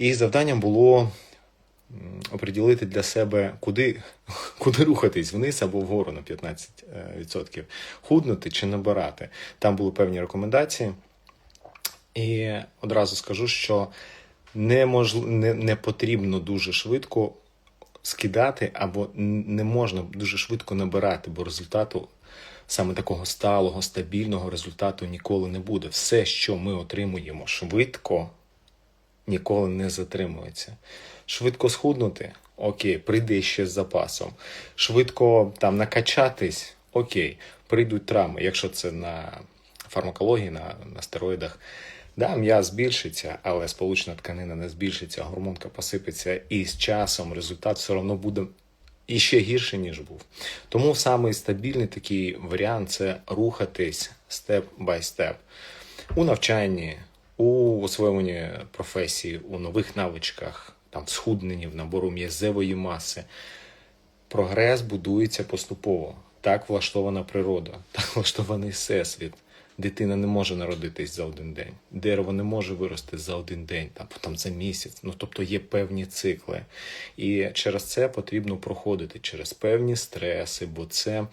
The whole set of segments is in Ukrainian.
І завданням було оприділити для себе, куди, куди рухатись вниз або вгору на 15%. Худнути чи набирати. Там були певні рекомендації. І одразу скажу, що не, можл... не, не потрібно дуже швидко скидати, або не можна дуже швидко набирати, бо результату саме такого сталого, стабільного результату ніколи не буде. Все, що ми отримуємо швидко, ніколи не затримується. Швидко схуднути окей, прийде ще з запасом. Швидко там накачатись, окей, прийдуть травми, якщо це на фармакології, на, на стероїдах. Да, м'яз збільшиться, але сполучна тканина не збільшиться, гормонка посипеться, і з часом результат все одно буде іще гірше, ніж був. Тому самий стабільний такий варіант це рухатись степ бай степ у навчанні, у освоюванні професії, у нових навичках, там, схудненні, в набору м'язевої маси. Прогрес будується поступово. Так влаштована природа, так влаштований всесвіт. Дитина не може народитись за один день. Дерево не може вирости за один день, там, потім за місяць. Ну тобто є певні цикли. І через це потрібно проходити через певні стреси, бо це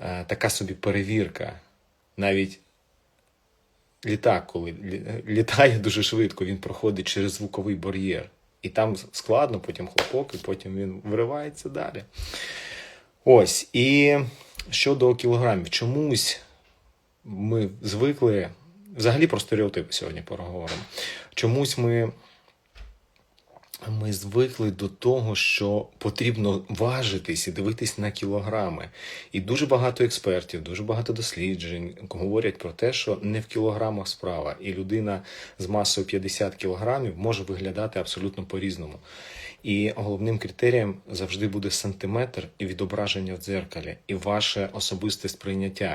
е, така собі перевірка. Навіть літак, коли літає дуже швидко, він проходить через звуковий бар'єр. І там складно, потім хлопок, і потім він виривається далі. Ось. І щодо кілограмів, чомусь ми звикли. Взагалі про стереотипи сьогодні поговоримо. Чомусь ми, ми звикли до того, що потрібно важитись і дивитись на кілограми. І дуже багато експертів, дуже багато досліджень говорять про те, що не в кілограмах справа, і людина з масою 50 кілограмів може виглядати абсолютно по-різному. І головним критерієм завжди буде сантиметр і відображення в дзеркалі, і ваше особисте сприйняття.